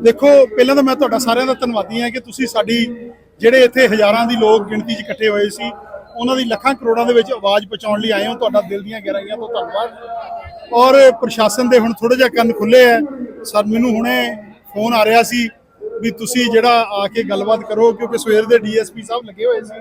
ਦੇਖੋ, ਪਹਿਲਾਂ ਤਾਂ ਮੈਂ ਤੁਹਾਡਾ ਸਾਰਿਆਂ ਦਾ ਧੰਨਵਾਦੀ ਹਾਂ ਕਿ ਤੁਸੀਂ ਸਾਡੀ ਜਿਹੜੇ ਇੱਥੇ ਹਜ਼ਾਰਾਂ ਦੀ ਲੋਕ ਗਿਣਤੀ 'ਚ ਇਕੱਠੇ ਹੋਏ ਸੀ, ਉਹਨਾਂ ਦੀ ਲੱਖਾਂ ਕਰੋੜਾਂ ਦੇ ਵਿੱਚ ਆਵਾਜ਼ ਪਹੁੰਚਾਉਣ ਲਈ ਆਏ ਹੋ, ਤੁਹਾਡਾ ਦਿਲ ਦੀਆਂ ਗਹਿਰਾਈਆਂ ਤੋਂ ਧੰਨਵਾਦ। ਔਰ ਪ੍ਰਸ਼ਾਸਨ ਦੇ ਹੁਣ ਥੋੜੇ ਜਿਹਾ ਕੰਨ ਖੁੱਲੇ ਆ ਸਰ, ਮੈਨੂੰ ਹੁਣੇ ਫੋਨ ਆ ਰਿਹਾ ਸੀ ਵੀ ਤੁਸੀਂ ਜਿਹੜਾ ਆ ਕੇ ਗੱਲਬਾਤ ਕਰੋ, ਕਿਉਂਕਿ ਸਵੇਰ ਦੇ ਡੀਐਸਪੀ ਸਾਹਿਬ ਲੱਗੇ ਹੋਏ ਸੀ,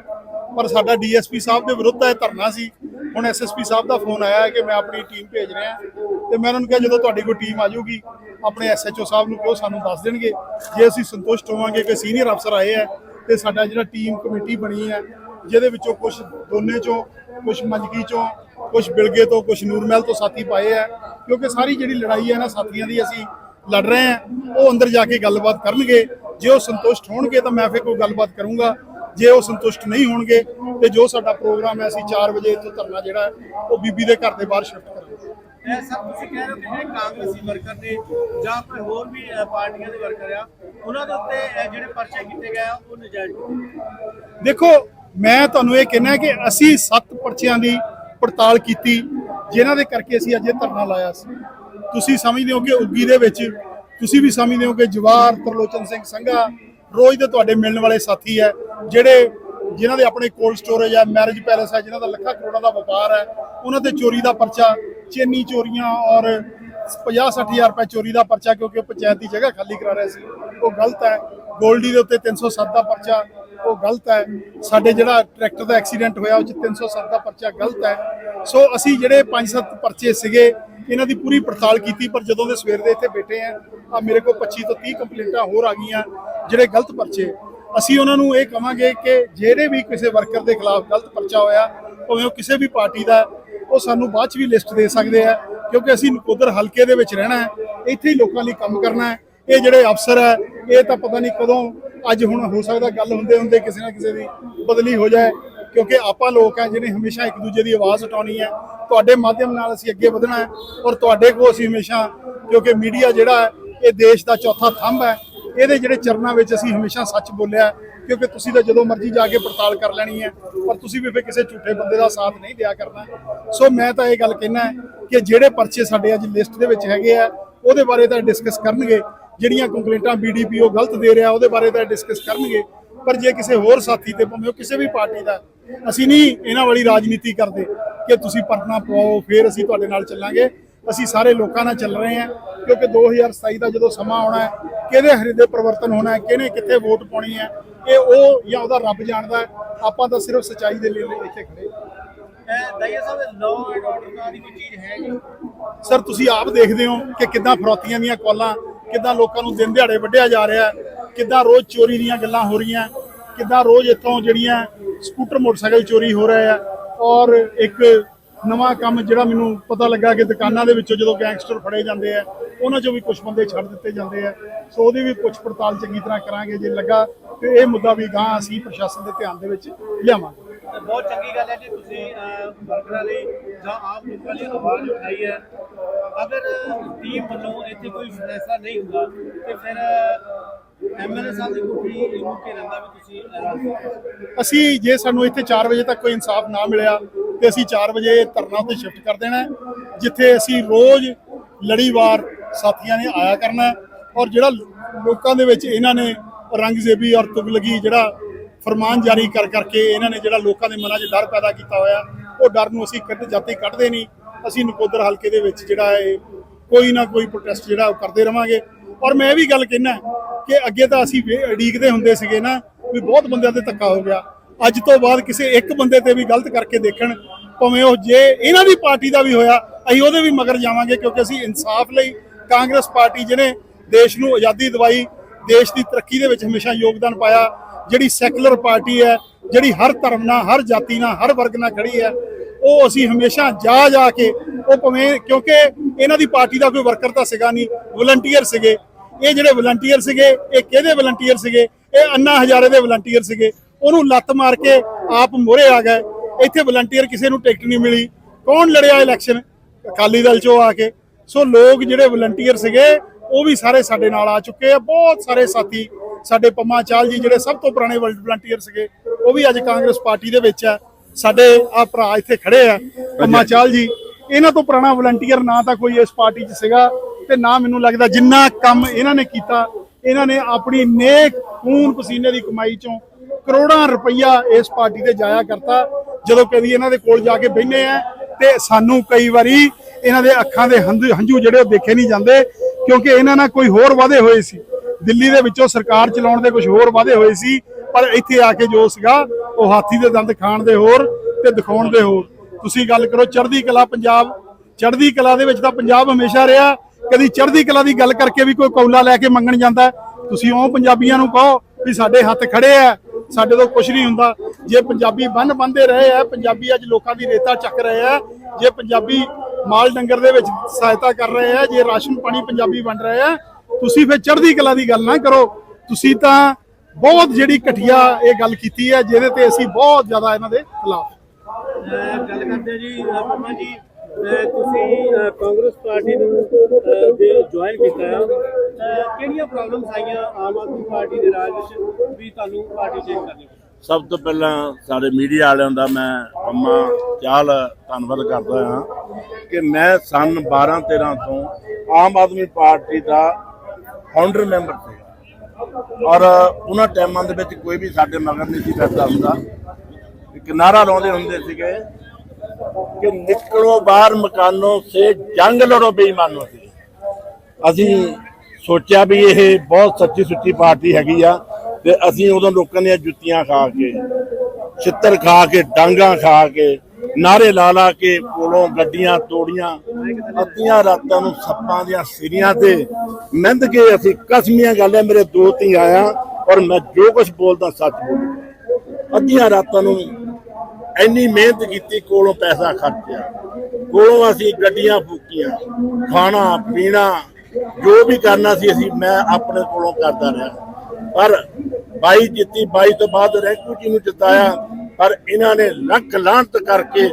ਪਰ ਸਾਡਾ ਡੀਐਸਪੀ ਸਾਹਿਬ ਦੇ ਵਿਰੁੱਧ ਇਹ ਧਰਨਾ ਸੀ। ਹੁਣ ਐਸਐਸਪੀ ਸਾਹਿਬ ਦਾ ਫੋਨ ਆਇਆ ਕਿ ਮੈਂ ਆਪਣੀ ਟੀਮ ਭੇਜ ਰਿਹਾ, ਤੇ ਮੈਂ ਉਹਨਾਂ ਨੂੰ ਕਿਹਾ ਜਦੋਂ ਤੁਹਾਡੀ ਕੋਈ ਟੀਮ ਆ ਜਾਊਗੀ ਆਪਣੇ ਐਸਐਚਓ ਸਾਹਿਬ ਨੂੰ ਕਿਉਂ ਸਾਨੂੰ ਦੱਸ ਦੇਣਗੇ। ਜੇ ਅਸੀਂ ਸੰਤੁਸ਼ਟ ਹੋਵਾਂਗੇ ਕਿ ਸੀਨੀਅਰ ਅਫਸਰ ਆਏ ਹੈ ਤੇ ਸਾਡਾ ਜਿਹੜਾ ਟੀਮ ਕਮੇਟੀ ਬਣੀ ਹੈ ਜਿਹਦੇ ਵਿੱਚੋਂ ਕੁਝ ਦੋਨੇ ਚੋਂ ਕੁਝ ਮੰਜਕੀ ਚੋਂ ਕੁਝ ਬਿਲਗੇ ਤੋਂ ਕੁਝ ਨੂਰਮਹਿਲ ਤੋਂ ਸਾਥੀ ਪਾਏ ਆ, ਕਿਉਂਕਿ ਸਾਰੀ ਜਿਹੜੀ ਲੜਾਈ ਹੈ ਨਾ ਸਾਥੀਆਂ ਦੀ ਅਸੀਂ ਲੜ ਰਹੇ ਆ, ਉਹ ਅੰਦਰ ਜਾ ਕੇ ਗੱਲਬਾਤ ਕਰਨਗੇ। ਜੇ ਉਹ ਸੰਤੁਸ਼ਟ ਹੋਣਗੇ ਤਾਂ ਮੈਂ ਫਿਰ ਕੋਈ ਗੱਲਬਾਤ ਕਰੂੰਗਾ। ਜੇ ਉਹ ਸੰਤੁਸ਼ਟ ਨਹੀਂ ਹੋਣਗੇ ਤੇ ਜੋ ਸਾਡਾ ਪ੍ਰੋਗਰਾਮ ਹੈ, ਅਸੀਂ 4 ਵਜੇ ਇੱਥੋਂ ਧਰਨਾ ਜਿਹੜਾ, ਉਹ ਬੀਬੀ ਦੇ ਘਰ ਦੇ ਬਾਹਰ ਸ਼ਿਫਟ ਕਰਾਂਗੇ। ਇਹ ਸਭ ਤੁਸੀਂ ਕਹਿ ਰਹੇ ਹੋ ਕਿ ਜਿਹੜੇ ਕਾਂਗਰਸੀ ਵਰਕਰ ਨੇ ਜਾਂ ਕੋਈ ਹੋਰ ਵੀ ਪਾਰਟੀਆਂ ਦੇ ਵਰਕਰ ਆ, ਉਹਨਾਂ ਦੇ ਉੱਤੇ ਜਿਹੜੇ ਪਰਚੇ ਕੀਤੇ ਗਏ ਆ, ਉਹ ਨਜਾਇਜ਼ ਦੇਖੋ, ਮੈਂ ਤੁਹਾਨੂੰ ਇਹ ਕਹਿਣਾ ਕਿ ਅਸੀਂ ਸੱਤ ਪਰਚਿਆਂ ਦੀ ਪੜਤਾਲ ਕੀਤੀ, ਜਿਨ੍ਹਾਂ ਦੇ ਕਰਕੇ ਅਸੀਂ ਅੱਜ ਇਹ ਧਰਨਾ ਲਾਇਆ ਸੀ। ਤੁਸੀਂ ਸਮਝਦੇ ਹੋ ਕਿ ਉੱਗੀ ਦੇ ਵਿੱਚ, ਤੁਸੀਂ ਵੀ ਸਮਝਦੇ ਹੋ ਕਿ ਜਵਾਰ ਤਰਲੋਚਨ ਸਿੰਘ ਸੰਘਾ ਰੋਜ਼ ਦੇ ਤੁਹਾਡੇ ਮਿਲਣ ਵਾਲੇ ਸਾਥੀ ਹੈ, ਜਿਹੜੇ ਜਿਨ੍ਹਾਂ ਦੇ ਆਪਣੇ ਕੋਲਡ ਸਟੋਰੇਜ ਹੈ, ਮੈਰਿਜ ਪੈਲੇਸ ਹੈ, ਜਿਨ੍ਹਾਂ ਦਾ ਲੱਖਾਂ ਕਰੋੜਾਂ ਦਾ ਵਪਾਰ ਹੈ, ਉਹਨਾਂ ਤੇ ਚੋਰੀ ਦਾ ਪਰਚਾ ਚੇਨੀ ਚੋਰੀਆਂ ਔਰ 50 ਹਜ਼ਾਰ ਰੁਪਏ ਚੋਰੀ ਦਾ ਪਰਚਾ ਕਿਉਂਕਿ ਉਹ ਪੰਚਾਇਤ ਦੀ ਜਗ੍ਹਾ ਖਾਲੀ ਕਰਾ ਰਿਹਾ ਸੀ। ਉਹ ਗਲਤ ਹੈ। ਗੋਲਡੀ ਦੇ ਉੱਤੇ 307 ਦਾ ਪਰਚਾ, ਉਹ ਗਲਤ ਹੈ। ਸਾਡੇ ਜਿਹੜਾ ਟਰੈਕਟਰ ਦਾ ਐਕਸੀਡੈਂਟ ਹੋਇਆ, ਉਹ ਚ 307 ਦਾ ਪਰਚਾ ਗਲਤ ਹੈ। ਸੋ ਅਸੀਂ ਜਿਹੜੇ 5-7 ਪਰਚੇ ਸੀਗੇ, ਇਹਨਾਂ ਦੀ ਪੂਰੀ ਪੜਤਾਲ ਕੀਤੀ, ਪਰ ਜਦੋਂ ਦੇ ਸਵੇਰ ਦੇ ਇੱਥੇ ਬੈਠੇ ਆ ਆ ਮੇਰੇ ਕੋਲ 25 ਤੋਂ 30 ਕੰਪਲੇਂਟਾਂ ਹੋਰ ਆ ਗਈਆਂ, ਜਿਹੜੇ ਗਲਤ ਪਰਚੇ। ਅਸੀਂ ਉਹਨਾਂ ਨੂੰ ਇਹ ਕਵਾਂਗੇ ਕਿ ਜਿਹੜੇ ਵੀ ਕਿਸੇ ਵਰਕਰ ਦੇ ਖਿਲਾਫ ਗਲਤ ਪਰਚਾ ਹੋਇਆ, ਭਾਵੇਂ ਉਹ ਕਿਸੇ ਵੀ ਪਾਰਟੀ ਦਾ ਉਹ ਸਾਨੂੰ ਬਾਅਦ ਚ ਵੀ ਲਿਸਟ ਦੇ ਸਕਦੇ ਆ, ਕਿਉਂਕਿ ਅਸੀਂ ਨਕੋਦਰ ਹਲਕੇ ਦੇ ਵਿੱਚ ਰਹਿਣਾ ਹੈ, ਇੱਥੇ ਹੀ ਲੋਕਾਂ ਲਈ ਕੰਮ ਕਰਨਾ ਹੈ। ਇਹ ਜਿਹੜੇ ਅਫਸਰ ਹੈ, ਇਹ ਤਾਂ ਪਤਾ ਨਹੀਂ ਕਦੋਂ ਅੱਜ ਹੁਣ ਹੋ ਸਕਦਾ ਗੱਲ ਹੁੰਦੇ ਹੁੰਦੇ ਕਿਸੇ ਨਾ ਕਿਸੇ ਦੀ ਬਦਲੀ ਹੋ ਜਾਏ, ਕਿਉਂਕਿ ਆਪਾਂ ਲੋਕ ਆ ਜਿਹਨੇ ਹਮੇਸ਼ਾ ਇੱਕ ਦੂਜੇ ਦੀ ਆਵਾਜ਼ ਉਠਾਉਣੀ ਹੈ। ਤੁਹਾਡੇ ਮਾਧਿਅਮ ਨਾਲ ਅਸੀਂ ਅੱਗੇ ਵਧਣਾ ਹੈ ਔਰ ਤੁਹਾਡੇ ਕੋਲ ਅਸੀਂ ਹਮੇਸ਼ਾ, ਕਿਉਂਕਿ ਮੀਡੀਆ ਜਿਹੜਾ ਹੈ, ਇਹ ਦੇਸ਼ ਦਾ ਚੌਥਾ ਥੰਬ ਹੈ। ਇਹਦੇ ਜਿਹੜੇ ਚਰਨਾਂ ਵਿੱਚ ਅਸੀਂ ਹਮੇਸ਼ਾ ਸੱਚ ਬੋਲਿਆ ਕਿਉਂਕਿ ਤੁਸੀਂ ਤਾਂ ਜਦੋਂ ਮਰਜ਼ੀ ਜਾ ਕੇ ਪੜਤਾਲ ਕਰ ਲੈਣੀ ਹੈ, ਪਰ ਤੁਸੀਂ ਵੀ ਫਿਰ ਕਿਸੇ ਝੂਠੇ ਬੰਦੇ ਦਾ ਸਾਥ ਨਹੀਂ ਦਿਆ ਕਰਨਾ। ਸੋ ਮੈਂ ਤਾਂ ਇਹ ਗੱਲ ਕਹਿਣਾ ਕਿ ਜਿਹੜੇ ਪਰਚੇ ਸਾਡੇ ਅੱਜ ਲਿਸਟ ਦੇ ਵਿੱਚ ਹੈਗੇ ਆ, ਉਹਦੇ ਬਾਰੇ ਤਾਂ ਡਿਸਕਸ ਕਰਨਗੇ। ਜਿਹੜੀਆਂ ਕੰਪਲੇਂਟਾਂ ਬੀਡੀਪੀਓ ਗਲਤ ਦੇ ਰਿਹਾ, ਉਹਦੇ ਬਾਰੇ ਤਾਂ ਡਿਸਕਸ ਕਰਨਗੇ। ਪਰ ਜੇ ਕਿਸੇ ਹੋਰ ਸਾਥੀ ਤੇ ਭਾਵੇਂ ਉਹ ਕਿਸੇ ਵੀ ਪਾਰਟੀ ਦਾ, ਅਸੀਂ ਨਹੀਂ ਇਹਨਾਂ ਵਾਲੀ ਰਾਜਨੀਤੀ ਕਰਦੇ ਕਿ ਤੁਸੀਂ ਪਰਨਾ ਪਵਾਓ, ਫਿਰ ਅਸੀਂ ਤੁਹਾਡੇ ਨਾਲ ਚੱਲਾਂਗੇ। ਅਸੀਂ ਸਾਰੇ ਲੋਕਾਂ ਨਾਲ ਚੱਲ ਰਹੇ ਹਾਂ ਕਿਉਂਕਿ 2027 ਦਾ ਜਦੋਂ ਸਮਾਂ ਆਉਣਾ ਹੈ ਕਿਹਦੇ ਹਿਰਦੇ ਪਰਿਵਰਤਨ ਹੋਣਾ ਹੈ ਕਿਹਨੇ ਕਿੱਥੇ ਵੋਟ ਪਾਉਣੀ ਹੈ ਇਹ ਉਹ ਜਾਂ ਉਹਦਾ ਰੱਬ ਜਾਣਦਾ ਹੈ ਆਪਾਂ ਤਾਂ ਸਿਰਫ ਸੱਚਾਈ ਦੇ ਲਈ ਇੱਥੇ ਖੜੇ ਹਾਂ। ਇਹ ਦਈਆ ਸਾਹਿਬ ਲਾਅ ਐਂਡ ਆਰਡਰ ਦਾ ਦੀ ਕੋਈ ਚੀਜ਼ ਹੈ ਜੀ ਸਰ ਤੁਸੀਂ ਆਪ ਦੇਖਦੇ ਹੋ ਕਿ ਕਿੱਦਾਂ ਫਰੌਤੀਆਂ ਦੀਆਂ ਕਾਲਾਂ ਕਿੱਦਾਂ ਲੋਕਾਂ ਨੂੰ ਦਿਨ ਦਿਹਾੜੇ ਵੱਢਿਆ ਜਾ ਰਿਹਾ ਕਿੱਦਾਂ ਰੋਜ਼ ਚੋਰੀ ਦੀਆਂ ਗੱਲਾਂ ਹੋ ਰਹੀਆਂ ਕਿੱਦਾਂ ਰੋਜ਼ ਇੱਥੋਂ ਜਿਹੜੀਆਂ ਸਕੂਟਰ ਮੋਟਰਸਾਈਕਲ ਚੋਰੀ ਹੋ ਰਹੇ ਆ ਔਰ ਇੱਕ ਨਵਾਂ ਕੰਮ ਜਿਹੜਾ ਮੈਨੂੰ ਪਤਾ ਲੱਗਾ ਕਿ ਦੁਕਾਨਾਂ ਦੇ ਵਿੱਚੋਂ ਜਦੋਂ ਗੈਂਗਸਟਰ ਫੜੇ ਜਾਂਦੇ ਆ ਉਹਨਾਂ ਚੋਂ ਵੀ ਕੁਝ ਬੰਦੇ ਛੱਡ ਦਿੱਤੇ ਜਾਂਦੇ ਆ। ਸੋ ਉਹਦੀ ਵੀ ਪੁੱਛ ਪੜਤਾਲ ਚੰਗੀ ਤਰ੍ਹਾਂ ਕਰਾਂਗੇ ਜੇ ਲੱਗਾ ਤੇ ਇਹ ਮੁੱਦਾ ਵੀ ਗਾਂ ਅਸੀਂ ਪ੍ਰਸ਼ਾਸਨ ਦੇ ਧਿਆਨ ਦੇ ਵਿੱਚ ਲਿਆਵਾਂਗੇ। ਬਹੁਤ ਚੰਗੀ ਗੱਲ ਹੈ ਜੀ ਤੁਸੀਂ ਵਰਕਰਾਂ ਲਈ ਜਾਂ ਆਮ ਲੋਕਾਂ ਲਈ ਆਵਾਜ਼ ਉਠਾਈ ਹੈ। ਅਗਰ ਟੀਮ ਵੱਲੋਂ ਇੱਥੇ ਕੋਈ ਫੈਸਲਾ ਨਹੀਂ ਹੁੰਦਾ ਤੇ ਫਿਰ ਐਮਐਲਏ ਸਾਹਿਬ ਦੀ ਕੋਠੀ ਮੁੱਕੇ ਰਹਿੰਦਾ ਵੀ ਤੁਸੀਂ ਅਸੀਂ ਜੇ ਸਾਨੂੰ ਇੱਥੇ 4 ਵਜੇ ਤੱਕ ਕੋਈ ਇਨਸਾਫ ਨਾ ਮਿਲਿਆ ਤੇ ਅਸੀਂ 4 ਵਜੇ ਧਰਨਾ ਤੇ ਸ਼ਿਫਟ ਕਰ ਦੇਣਾ ਜਿੱਥੇ ਅਸੀਂ ਰੋਜ਼ ਲੜੀਵਾਰ ਸਾਥੀਆਂ ਨੇ ਆਇਆ ਕਰਨਾ ਔਰ ਜਿਹੜਾ ਲੋਕਾਂ ਦੇ ਵਿੱਚ ਇਹਨਾਂ ਨੇ ਰੰਗਜ਼ੇਬੀ ਔਰ ਤੁਗਲਗੀ ਜਿਹੜਾ ਫਰਮਾਨ ਜਾਰੀ ਕਰ ਕਰਕੇ ਇਹਨਾਂ ਨੇ ਜਿਹੜਾ ਲੋਕਾਂ ਦੇ ਮਨਾਂ 'ਚ ਡਰ ਪੈਦਾ ਕੀਤਾ ਹੋਇਆ, ਉਹ ਡਰ ਨੂੰ ਅਸੀਂ ਕੱਢ ਜਾਤੀ ਕੱਢਦੇ ਨਹੀਂ, ਅਸੀਂ ਨਕੋਦਰ ਹਲਕੇ ਦੇ ਵਿੱਚ ਜਿਹੜਾ ਹੈ ਕੋਈ ਨਾ ਕੋਈ ਪ੍ਰੋਟੈਸਟ ਜਿਹੜਾ ਉਹ ਕਰਦੇ ਰਵਾਂਗੇ। ਔਰ ਮੈਂ ਇਹ ਵੀ ਗੱਲ ਕਹਿਣਾ ਕਿ ਅੱਗੇ ਤਾਂ ਅਸੀਂ ਵੇ- ਉਡੀਕਦੇ ਹੁੰਦੇ ਸੀਗੇ ਨਾ ਵੀ ਬਹੁਤ ਬੰਦਿਆਂ ਤੇ ਧੱਕਾ ਹੋ ਗਿਆ। ਅੱਜ ਤੋਂ ਬਾਅਦ ਕਿਸੇ ਇੱਕ ਬੰਦੇ ਤੇ ਵੀ ਗਲਤ ਕਰਕੇ ਦੇਖਣ, ਭਾਵੇਂ ਉਹ ਜੇ ਇਹਨਾਂ ਦੀ ਪਾਰਟੀ ਦਾ ਵੀ ਹੋਇਆ, ਅਸੀਂ ਉਹਦੇ ਵੀ ਮਗਰ ਜਾਵਾਂਗੇ ਕਿਉਂਕਿ ਅਸੀਂ ਇਨਸਾਫ ਲਈ ਕਾਂਗਰਸ ਪਾਰਟੀ ਜਿਹਨੇ ਦੇਸ਼ ਨੂੰ ਆਜ਼ਾਦੀ ਦਿਵਾਈ, ਦੇਸ਼ ਦੀ ਤਰੱਕੀ ਦੇ ਵਿੱਚ ਹਮੇਸ਼ਾ ਯੋਗਦਾਨ ਪਾਇਆ, ਜਿਹੜੀ ਸੈਕੂਲਰ ਪਾਰਟੀ ਹੈ, ਜਿਹੜੀ ਹਰ ਧਰਮ ਨਾਲ, ਹਰ ਜਾਤੀ ਨਾਲ, ਹਰ ਵਰਗ ਨਾਲ ਖੜੀ ਹੈ, ਉਹ ਅਸੀਂ ਹਮੇਸ਼ਾ ਜਾ ਜਾ ਕੇ, ਉਹ ਭਾਵੇਂ ਕਿਉਂਕਿ ਇਹਨਾਂ ਦੀ ਪਾਰਟੀ ਦਾ ਕੋਈ ਵਰਕਰ ਤਾਂ ਸੀਗਾ ਨਹੀਂ, ਵਲੰਟੀਅਰ ਸੀਗੇ। ਇਹ ਜਿਹੜੇ ਵਲੰਟੀਅਰ ਸੀਗੇ, ਇਹ ਕਿਹਦੇ ਵਲੰਟੀਅਰ ਸੀਗੇ? ਇਹ ਅੰਨਾ ਹਜ਼ਾਰੇ ਦੇ ਵਲੰਟੀਅਰ ਸੀਗੇ। ਉਹਨੂੰ ਲੱਤ ਮਾਰ ਕੇ ਆਪ ਮੋਹਰੇ ਆ ਗਏ। ਇੱਥੇ ਵਲੰਟੀਅਰ ਕਿਸੇ ਨੂੰ ਟਿਕਟ ਨਹੀਂ ਮਿਲੀ। ਕੌਣ ਲੜਿਆ ਇਲੈਕਸ਼ਨ ਅਕਾਲੀ ਦਲ ਚੋਂ ਆ ਕੇ। ਸੋ ਲੋਕ ਜਿਹੜੇ ਵਲੰਟੀਅਰ ਸੀਗੇ ਉਹ ਵੀ ਸਾਰੇ ਸਾਡੇ ਨਾਲ ਆ ਚੁੱਕੇ ਆ। ਬਹੁਤ ਸਾਰੇ ਸਾਥੀ ਸਾਡੇ ਪੰਮਾ ਚਾਲ ਜੀ ਜਿਹੜੇ ਸਭ ਤੋਂ ਪੁਰਾਣੇ ਵਲੰਟੀਅਰ ਸੀਗੇ ਉਹ ਵੀ ਅੱਜ ਕਾਂਗਰਸ ਪਾਰਟੀ ਦੇ ਵਿੱਚ ਆ। ਸਾਡੇ ਆ ਭਰਾ ਇੱਥੇ ਖੜੇ ਆ ਪੰਮਾ ਚਾਲ ਜੀ। ਇਹਨਾਂ ਤੋਂ ਪੁਰਾਣਾ ਵਲੰਟੀਅਰ ਨਾ ਤਾਂ ਕੋਈ ਇਸ ਪਾਰਟੀ 'ਚ ਸੀਗਾ ਤੇ ਨਾ ਮੈਨੂੰ ਲੱਗਦਾ ਜਿੰਨਾ ਕੰਮ ਇਹਨਾਂ ਨੇ ਕੀਤਾ ਇਹਨਾਂ ਨੇ ਆਪਣੀ ਨੇਕ ਖੂਨ ਪਸੀਨੇ ਦੀ ਕਮਾਈ ਚੋਂ ਕਰੋੜਾਂ ਰੁਪਈਆ ਇਸ ਪਾਰਟੀ ਤੇ ਜਾਇਆ ਕਰਤਾ, ਜਦੋਂ ਕਦੀ ਇਹਨਾਂ ਦੇ ਕੋਲ ਜਾ ਕੇ ਬਹਿੰਦੇ ਆ, ਤੇ ਸਾਨੂੰ ਕਈ ਵਾਰੀ ਇਹਨਾਂ ਦੇ ਅੱਖਾਂ ਦੇ ਹੰਝ- ਹੰਝੂ ਜਿਹੜੇ ਉਹ ਦੇਖੇ ਨਹੀਂ ਜਾਂਦੇ, ਕਿਉਂਕਿ ਇਹਨਾਂ ਨਾਲ ਕੋਈ ਹੋਰ ਵਾਅਦੇ ਹੋਏ ਸੀ। ਦਿੱਲੀ ਦੇ ਵਿੱਚੋਂ ਸਰਕਾਰ ਚਲਾਉਣ ਦੇ ਕੁਝ ਹੋਰ ਵਾਅਦੇ ਹੋਏ ਸੀ, ਪਰ ਇੱਥੇ ਆ ਕੇ ਜੋ ਸੀਗਾ, ਉਹ ਹਾਥੀ ਦੇ ਦੰਦ ਖਾਣ ਦੇ ਹੋਰ ਤੇ ਦਿਖਾਉਣ ਦੇ ਹੋਰ। ਤੁਸੀਂ ਗੱਲ ਕਰੋ ਚੜ੍ਹਦੀ ਕਲਾ ਪੰਜਾਬ, ਚੜ੍ਹਦੀ ਕਲਾ ਦੇ ਵਿੱਚ ਤਾਂ ਪੰਜਾਬ ਹਮੇਸ਼ਾ ਰਿਹਾ, ਕਦੀ ਚੜ੍ਹਦੀ ਕਲਾ ਦੀ ਗੱਲ ਕਰਕੇ ਵੀ ਕੋਈ ਕੌਲਾ ਲੈ ਕੇ ਮੰਗਣ ਜਾਂਦਾ। ਤੁਸੀਂ ਉਹ ਪੰਜਾਬੀਆਂ ਨੂੰ ਕਹੋ ਵੀ ਸਾਡੇ ਹੱਥ ਖੜੇ ਆ ਸਾਡੇ ਤੋਂ ਕੁਝ ਨਹੀਂ ਹੁੰਦਾ। ਜੇ ਪੰਜਾਬੀ ਬੰਨ ਬੰਦੇ ਰਹੇ ਆ, ਪੰਜਾਬੀ ਅੱਜ ਲੋਕਾਂ ਦੀ ਰੇਤਾ ਚੱਕ ਰਹੇ ਆ, ਜੇ ਪੰਜਾਬੀ ਮਾਲ ਡੰਗਰ ਦੇ ਵਿੱਚ ਸਹਾਇਤਾ ਕਰ ਰਹੇ ਆ, ਜੇ ਰਾਸ਼ਨ ਪਾਣੀ ਪੰਜਾਬੀ ਵੰਡ ਰਹੇ ਆ, ਤੁਸੀਂ ਫਿਰ ਚੜ੍ਹਦੀ ਕਲਾ ਦੀ ਗੱਲ ਨਾ ਕਰੋ। ਤੁਸੀਂ ਤਾਂ ਬਹੁਤ ਜਿਹੜੀ ਘਟੀਆ ਇਹ ਗੱਲ ਕੀਤੀ ਹੈ, ਜਿਹਦੇ ਤੇ ਅਸੀਂ ਬਹੁਤ ਜ਼ਿਆਦਾ ਇਹਨਾਂ ਦੇ ਖਿਲਾਫ ਗੱਲ ਕਰਦੇ ਜੀ, ਅਹ ਜੀ ਤੁਸੀਂ ਕਾਂਗਰਸ ਪਾਰਟੀ ਨੂੰ ਜੁਆਇਨ ਕੀਤਾ ਕਿਹੜੀਆਂ ਪ੍ਰੋਬਲਮਸ ਆਈਆਂ ਆਮ ਆਦਮੀ ਪਾਰਟੀ ਦੇ ਰਾਜ ਵਿੱਚ ਵੀ ਤੁਹਾਨੂੰ ਪਾਰਟੀ ਚੇਂਜ ਕਰਨੀ ਸਭ ਤੋਂ ਪਹਿਲਾਂ ਸਾਡੇ ਮੀਡੀਆ ਵਾਲਿਆਂ ਦਾ ਮੈਂ ਅੰਮਾ ਚਾਲ ਧੰਨਵਾਦ ਕਰਦਾ ਹਾਂ ਕਿ ਮੈਂ ਸਨ 12 13 ਤੋਂ ਆਮ ਆਦਮੀ ਪਾਰਟੀ ਦਾ ਫਾਊਂਡਰ ਮੈਂਬਰ ਸੀ। ਔਰ ਉਹਨਾਂ ਟਾਈਮਾਂ ਦੇ ਵਿੱਚ ਕੋਈ ਵੀ ਸਾਡੇ ਮਗਰ ਨਹੀਂ ਸੀ ਕਰਦਾ ਹੁੰਦਾ। ਇੱਕ ਨਾਰਾ ਲਾਉਂਦੇ ਹੁੰਦੇ ਸੀਗੇ ਕਿ ਨਿਕਲੋ ਬਾਹਰ ਮਕਾਨੋਂ ਸੇ ਜੰਗ ਲੜੋ ਬੇਈਮਾਨੋ ਸੀ। ਅਸੀਂ ਸੋਚਿਆ ਵੀ ਇਹ ਬਹੁਤ ਸੱਚੀ ਸੁੱਚੀ ਪਾਰਟੀ ਹੈਗੀ ਆ ਤੇ ਅਸੀਂ ਉਦੋਂ ਲੋਕਾਂ ਦੀਆਂ ਜੁੱਤੀਆਂ ਖਾ ਕੇ, ਛਿੱਤਰ ਖਾ ਕੇ, ਡਾਂਗਾ ਖਾ ਕੇ ਨਾਰੇ ਲਾ ਲਾ ਕੇ ਕੋਲੋਂ ਗੱਡੀਆਂ ਤੋੜੀਆਂ, ਅੱਧੀਆਂ ਰਾਤਾਂ ਨੂੰ ਸੱਪਾਂ ਦੀਆਂ ਸਿਰੀਆਂ ਤੇ ਮਿੰਦ ਕੇ ਅਸੀਂ ਕਸਮੀਆਂ ਗੱਲ ਹੈ, ਮੇਰੇ ਦੋ ਧੀ ਆਇਆ ਔਰ ਮੈਂ ਜੋ ਕੁਝ ਬੋਲਦਾ ਸੱਚ ਬੋਲਦਾ ਅੱਧੀਆਂ ਰਾਤਾਂ ਨੂੰ ਇੰਨੀ ਮਿਹਨਤ ਕੀਤੀ, ਕੋਲੋਂ ਪੈਸਾ ਖਰਚਿਆ, ਕੋਲੋਂ ਅਸੀਂ ਗੱਡੀਆਂ ਫੂਕੀਆਂ, ਖਾਣਾ, ਪੀਣਾ ਜੋ ਵੀ ਕਰਨਾ ਸੀ ਅਸੀਂ, ਮੈਂ ਆਪਣੇ ਕੋਲੋਂ ਕਰਦਾ ਰਿਹਾ। ਪਰ 22 ਜਿੱਤੀ 22 ਤੋਂ ਬਾਅਦ ਰੈਂਕੂ ਜੀ ਨੂੰ ਜਿਤਾਇਆ। ਪਰ ਇਹਨਾਂ ਨੇ ਲੱਖ ਲਾਂਤ ਕਰਕੇ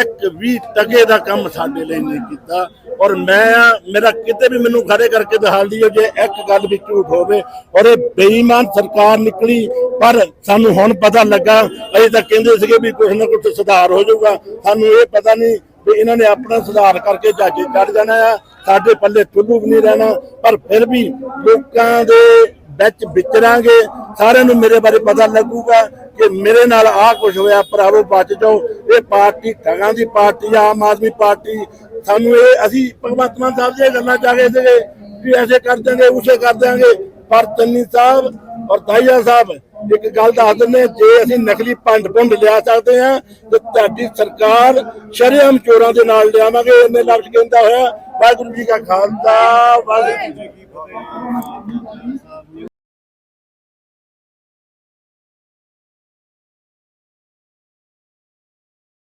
ਇੱਕ ਵੀ ਟਕੇ ਦਾ ਕੰਮ ਸਾਡੇ ਲਈ ਨਹੀਂ ਕੀਤਾ। ਔਰ ਮੈਂ, ਮੇਰਾ ਕਿਤੇ ਵੀ ਮੈਨੂੰ ਖੜੇ ਕਰਕੇ ਦਿਖਾ ਦਿਓ ਜੇ ਇੱਕ ਗੱਲ ਵੀ ਝੂਠ ਹੋਵੇ। ਔਰ ਇਹ ਬੇਈਮਾਨ ਸਰਕਾਰ ਨਿਕਲੀ, ਪਰ ਸਾਨੂੰ ਹੁਣ ਪਤਾ ਲੱਗਾ। ਅਜੇ ਤਾਂ ਕਹਿੰਦੇ ਸੀਗੇ ਵੀ ਕੁਝ ਨਾ ਕੁਝ ਸੁਧਾਰ ਹੋ ਜਾਊਗਾ। ਸਾਨੂੰ ਇਹ ਪਤਾ ਨਹੀਂ ਵੀ ਇਹਨਾਂ ਨੇ ਆਪਣਾ ਸੁਧਾਰ ਕਰਕੇ ਜਹਾਜ਼ੇ ਚੜ ਜਾਣਾ ਆ। ਸਾਡੇ ਪੱਲੇ ਟੁੱਲੂ ਵੀ ਨਹੀਂ ਰਹਿਣਾ, ਪਰ ਫਿਰ ਵੀ ਲੋਕਾਂ ਦੇ ਵਿੱਚ ਵਿਚਰਾਂਗੇ। ਸਾਰਿਆਂ ਨੂੰ ਮੇਰੇ ਬਾਰੇ ਪਤਾ ਲੱਗੂਗਾ ਕਿ ਮੇਰੇ ਨਾਲ ਆਹ ਕੁਝ ਹੋਇਆ, ਭਰਾਵੋ ਬਚ ਜਾਓ। ਇਹ ਪਾਰਟੀ ਠਗਾਂ ਦੀ ਪਾਰਟੀ ਆਮ ਆਦਮੀ ਪਾਰਟੀ। ਸਾਨੂੰ ਇਹ ਅਸੀਂ ਭਗਵੰਤ ਮਾਨ ਸਾਹਿਬ ਦੀਆਂ ਗੱਲਾਂ ਚਾਹ ਰਹੇ ਸੀਗੇ ਕਿ ਐਸੇ ਕਰ ਦਿਆਂਗੇ, ਉਸੇ ਕਰ ਦਿਆਂਗੇ। ਪਰ ਚੰਨੀ ਸਾਹਿਬ ਔਰ ਤਾਈਆ ਸਾਹਿਬ, ਇੱਕ ਗੱਲ ਦੱਸ ਦਿੰਦੇ ਜੇ ਅਸੀਂ ਨਕਲੀ ਭੰਡ ਭੁੰਡ ਲਿਆ ਸਕਦੇ ਹਾਂ, ਤੇ ਤੁਹਾਡੀ ਸਰਕਾਰ ਸ਼ਰੇਆਮ ਚੋਰਾਂ ਦੇ ਨਾਲ ਲਿਆਵਾਂਗੇ ਇਹਨੇ ਲਫ਼ਜ਼ ਕਹਿੰਦਾ ਹੋਇਆ, ਵਾਹਿਗੁਰੂ ਜੀ ਕਾ ਖਾਲਸਾ, ਵਾਹਿਗੁਰੂ ਜੀ ਕੀ ਫਤਿਹ।